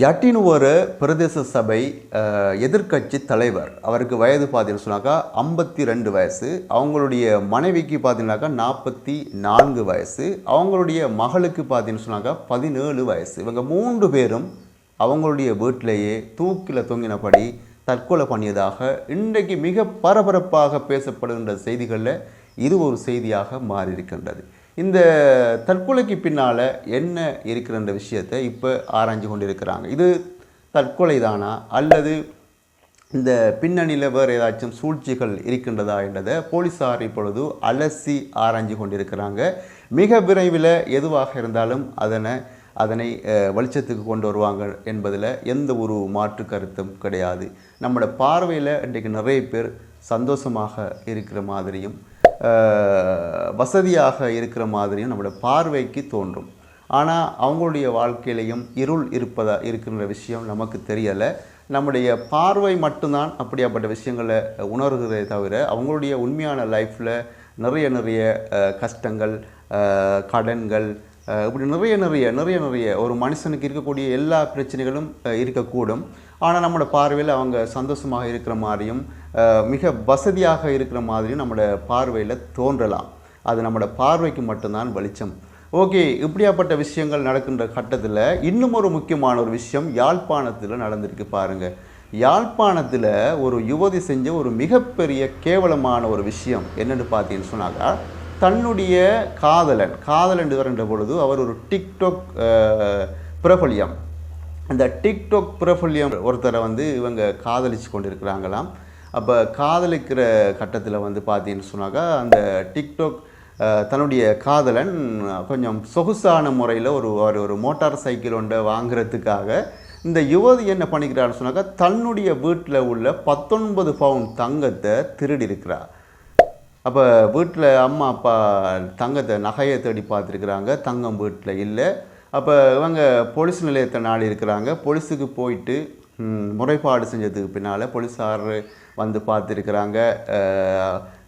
யட்டினுவர பிரதேச சபை எதிர்க்கட்சி தலைவர். அவருக்கு வயது பார்த்தீங்கன்னு சொன்னாக்கா ஐம்பத்தி ரெண்டு வயசு. அவங்களுடைய மனைவிக்கு பார்த்தீங்கன்னாக்கா நாற்பத்தி நான்கு வயசு. அவங்களுடைய மகளுக்கு பார்த்தீங்கன்னு சொன்னாக்கா பதினேழு வயசு. இவங்க மூன்று பேரும் அவங்களுடைய வீட்டிலேயே தூக்கில் தொங்கினபடி தற்கொலை பண்ணியதாக இன்றைக்கு மிக பரபரப்பாக பேசப்படுகின்ற செய்திகளில் இது ஒரு செய்தியாக மாறியிருக்கின்றது. இந்த தற்கொலைக்கு பின்னால் என்ன இருக்கிறன்ற விஷயத்தை இப்போ ஆராய்ஞ்சு கொண்டிருக்கிறாங்க. இது தற்கொலை தானா அல்லது இந்த பின்னணியில் வேறு ஏதாச்சும் சூழ்ச்சிகள் இருக்கின்றதா என்றதை போலீஸார் இப்பொழுது அலசி ஆராய்ஞ்சு கொண்டிருக்கிறாங்க. மிக விரைவில் எதுவாக இருந்தாலும் அதனை அதனை வெளிச்சத்துக்கு கொண்டு வருவாங்க என்பதில் எந்த ஒரு மாற்று கருத்தும் கிடையாது. நம்மளோட பார்வையில் இன்றைக்கு நிறைய பேர் சந்தோஷமாக இருக்கிற மாதிரியும் வசதியாக இருக்கிற மாதிரியும் நம்முடைய பார்வைக்கு தோன்றும். ஆனால் அவங்களுடைய வாழ்க்கையிலையும் இருள் இருப்பதா இருக்கின்ற விஷயம் நமக்கு தெரியலை. நம்முடைய பார்வை மட்டும்தான் அப்படியாப்பட்ட விஷயங்களை உணர்கிறதே தவிர அவங்களுடைய உண்மையான லைஃப்பில் நிறைய நிறைய கஷ்டங்கள் கடன்கள் இப்படி நிறைய நிறைய நிறைய நிறைய ஒரு மனுஷனுக்கு இருக்கக்கூடிய எல்லா பிரச்சனைகளும் இருக்கக்கூடும். ஆனால் நம்மளோட பார்வையில் அவங்க சந்தோஷமாக இருக்கிற மாதிரியும் மிக வசதியாக இருக்கிற மாதிரியும் நம்மளோட பார்வையில் தோன்றலாம். அது நம்மளோட பார்வைக்கு மட்டும்தான் வெளிச்சம். ஓகே இப்படியாப்பட்ட விஷயங்கள் நடக்கின்ற கட்டத்தில் இன்னும் ஒரு முக்கியமான ஒரு விஷயம் யாழ்ப்பாணத்தில் நடந்திருக்கு பாருங்க. யாழ்ப்பாணத்தில் ஒரு யுவதி செஞ்ச ஒரு மிகப்பெரிய கேவலமான ஒரு விஷயம் என்னென்னு பார்த்தீங்கன்னு சொன்னாக்கா தன்னுடைய காதலன் காதலன் வருகின்ற பொழுது அவர் ஒரு டிக்டாக் பிரபல்யம். அந்த டிக்டாக் பிரபல்யம் ஒருத்தரை வந்து இவங்க காதலிச்சு கொண்டிருக்கிறாங்களாம். அப்போ காதலிக்கிற கட்டத்தில் வந்து பார்த்தீங்கன்னு சொன்னாக்கா அந்த டிக்டாக் தன்னுடைய காதலன் கொஞ்சம் சொகுசான முறையில் ஒரு ஒரு மோட்டார் சைக்கிள் ஒன்றை வாங்குறதுக்காக இந்த யுவதி என்ன பண்ணிக்கிறான்னு சொன்னாக்கா தன்னுடைய வீட்டில் உள்ள பத்தொன்பது பவுன் தங்கத்தை திருடி இருக்கிறார் அப்போ வீட்டில் அம்மா அப்பா தங்கத்தை நகையை தேடி பார்த்துருக்குறாங்க. தங்கம் வீட்டில் இல்லை. அப்போ இவங்க போலீஸ் நிலையத்தை நாடி இருக்கிறாங்க. போலீஸுக்கு போயிட்டு முறைப்பாடு செஞ்சதுக்கு பின்னால் போலீஸார் வந்து பார்த்துருக்குறாங்க.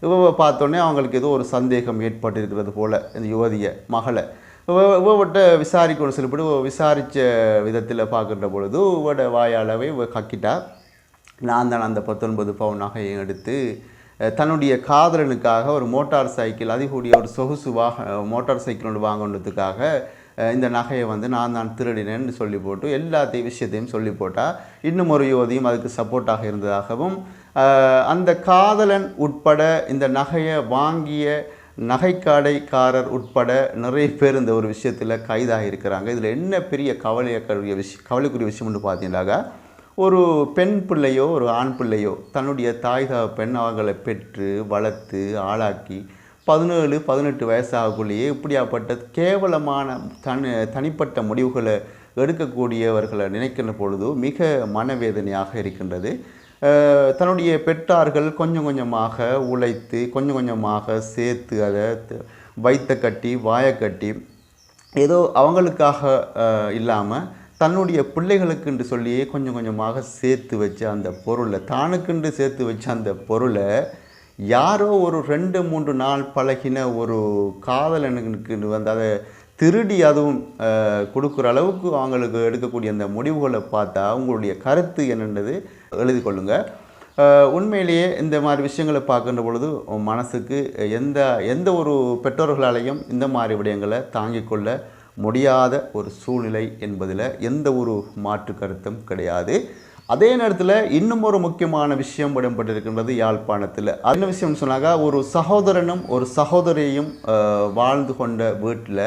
இவ பார்த்தோன்னே அவங்களுக்கு ஏதோ ஒரு சந்தேகம் ஏற்பட்டிருக்கிறது போல் இந்த யுவதியை மகளை. இவ இவட்ட விசாரிக்கணும் சொல்லிவிட்டு விசாரித்த விதத்தில் பார்க்குற பொழுது இவட வாயாலவே கக்கிட்டா நான் தான் அந்த பத்தொன்பது பவுன் நகையை எடுத்து தன்னுடைய காதலனுக்காக ஒரு மோட்டார் சைக்கிள் அதிகூடிய ஒரு சொகுசு வாக மோட்டார் சைக்கிள் ஒன்று வாங்கணுன்றதுக்காக இந்த நகையை வந்து நான் தான் திருடினேன்னு சொல்லி போட்டு எல்லாத்தையும் விஷயத்தையும் சொல்லி போட்டால் இன்னும் ஒரு யுவதியும் அதுக்கு சப்போர்ட்டாக இருந்ததாகவும் அந்த காதலன் உட்பட இந்த நகையை வாங்கிய நகைக்காடைக்காரர் உட்பட நிறைய பேர் இந்த ஒரு விஷயத்தில் கைதாக இருக்கிறாங்க இதில் என்ன பெரிய கவலையக்கூடிய விஷயம் கவலைக்குரிய விஷயம்னு பார்த்தீங்கன்னாக்கா ஒரு பெண் பிள்ளையோ ஒரு ஆண் பிள்ளையோ தன்னுடைய தாய் பெண் அவங்களை பெற்று வளர்த்து ஆளாக்கி பதினேழு பதினெட்டு வயசாகக்குள்ளேயே இப்படியாப்பட்ட கேவலமான தனி தனிப்பட்ட முடிவுகளை எடுக்கக்கூடியவர்களை நினைக்கின்ற பொழுது மிக மனவேதனையாக இருக்கின்றது. தன்னுடைய பெற்றார்கள் கொஞ்சம் கொஞ்சமாக உழைத்து கொஞ்சம் கொஞ்சமாக சேர்த்து அதை வைத்த கட்டி வாயை கட்டி ஏதோ அவங்களுக்காக இல்லாமல் தன்னுடைய பிள்ளைகளுக்குன்று சொல்லியே கொஞ்சம் கொஞ்சமாக சேர்த்து வச்ச அந்த பொருளை தானுக்குன்று சேர்த்து வச்ச அந்த பொருளை யாரோ ஒரு ரெண்டு மூன்று நாள் பழகின ஒரு காதலனுக்கு வந்து அதை திருடி அதுவும் கொடுக்குற அளவுக்கு அவங்களுக்கு எடுக்கக்கூடிய அந்த முடிவுகளை பார்த்தா உங்களுடைய கருத்து என்னன்றது எழுதி கொள்ளுங்க. உண்மையிலேயே இந்த மாதிரி விஷயங்களை பார்க்கின்ற பொழுது உன் மனசுக்கு எந்த எந்த ஒரு பெற்றோர்களாலையும் இந்த மாதிரி விடயங்களை தாங்கிக் கொள்ள முடியாத ஒரு சூழ்நிலை என்பதில் எந்த ஒரு மாற்று கருத்தும் கிடையாது. அதே நேரத்தில் இன்னும் ஒரு முக்கியமான விஷயம் இடம்பெற்றிருக்கின்றது யாழ்ப்பாணத்தில். என்ன விஷயம் சொன்னாக்கா ஒரு சகோதரனும் ஒரு சகோதரியும் வாழ்ந்து கொண்ட வீட்டில்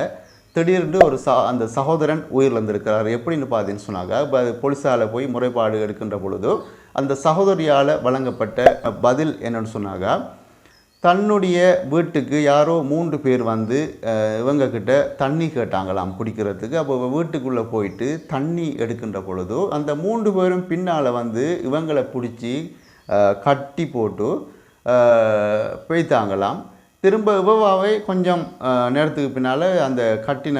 திடீர்னு ஒரு ச அந்த சகோதரன் உயிரிழந்திருக்கிறார். எப்படின்னு பார்த்தீங்கன்னு சொன்னாங்க இப்போ போலீஸால் போய் முறைப்பாடு எடுக்கின்ற பொழுது அந்த சகோதரியால் வழங்கப்பட்ட பதில் என்னன்னு சொன்னாங்க தன்னுடைய வீட்டுக்கு யாரோ மூன்று பேர் வந்து இவங்கக்கிட்ட தண்ணி கேட்டாங்களாம் குடிக்கிறதுக்கு. அப்போ வீட்டுக்குள்ளே போயிட்டு தண்ணி எடுக்கின்ற பொழுதோ அந்த மூன்று பேரும் பின்னால் வந்து இவங்களை பிடிச்சி கட்டி போட்டு பெய்த்தாங்களாம். திரும்ப இவவாவை கொஞ்சம் நேரத்துக்கு பின்னால் அந்த கட்டின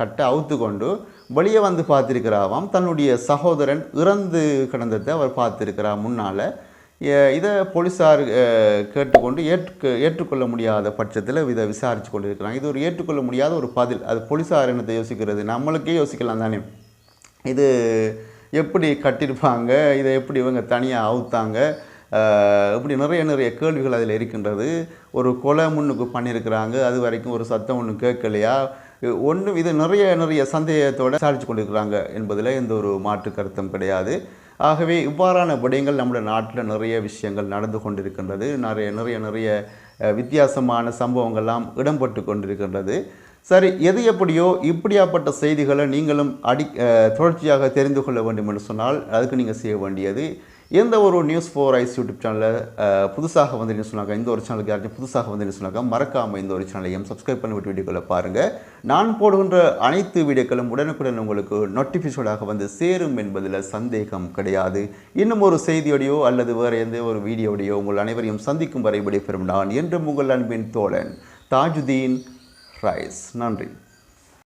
கட்டை அவுத்து கொண்டு வெளியே வந்து பார்த்துருக்கிறாவாம் தன்னுடைய சகோதரன் இறந்து கிடந்ததை அவர் பார்த்திருக்கிறா முன்னால். இதை போலீஸார் கேட்டுக்கொண்டு ஏற்று ஏற்றுக்கொள்ள முடியாத பட்சத்தில் இதை விசாரித்து கொண்டு இருக்கிறாங்க இது ஒரு ஏற்றுக்கொள்ள முடியாத ஒரு பதில். அது போலீஸார் என்னத்தை யோசிக்கிறது? நம்மளுக்கே யோசிக்கலாம் தானே. இது எப்படி கட்டியிருப்பாங்க? இதை எப்படி இவங்க தனியாக அவுத்தாங்க? இப்படி நிறைய நிறைய கேள்விகள் அதில் இருக்கின்றது. ஒரு கொலை முன்னுக்கு பண்ணியிருக்கிறாங்க. அது வரைக்கும் ஒரு சத்தம் ஒன்றும் கேட்கலையா? ஒன்றும் இது நிறைய நிறைய சந்தேகத்தோடு விசாரித்து கொண்டிருக்கிறாங்க என்பதில் எந்த ஒரு மாற்று கருத்தும் கிடையாது. ஆகவே இவ்வாறான விடயங்கள் நம்முடைய நாட்டில் நிறைய விஷயங்கள் நடந்து கொண்டிருக்கின்றது. நிறைய நிறைய நிறைய வித்தியாசமான சம்பவங்கள்லாம் இடம்பெற்று கொண்டிருக்கின்றது. சரி எது எப்படியோ இப்படியாப்பட்ட செய்திகளை நீங்களும் அடி தொடர்ச்சியாக தெரிந்து கொள்ள வேண்டும் என்று சொன்னால் அதுக்கு நீங்கள் செய்ய வேண்டியது எந்த ஒரு நியூஸ் ஃபோர் ஐஸ் யூடியூப் சேனலில் புதுசாக வந்து சொன்னாங்க இந்த ஒரு சேனலுக்கு யாராச்சும் புதுசாக வந்து சொன்னாங்க மறக்காமல் இந்த ஒரு சேனலையும் சப்ஸ்கிரைப் பண்ணிவிட்டு வீடியோக்களை பாருங்கள் நான் போடுகின்ற அனைத்து வீடியோக்களும் உடனுக்குடன் உங்களுக்கு நோட்டிஃபிகேஷனாக வந்து சேரும் என்பதில் சந்தேகம் கிடையாது. இன்னும் ஒரு செய்தியோடையோ அல்லது வேறு எந்த ஒரு வீடியோடையோ உங்கள் அனைவரையும் சந்திக்கும் வரை விடைபெறும் நான் என்றும் உங்கள் அன்பின் தோழன் தாஜுதீன் ரைஸ். நன்றி.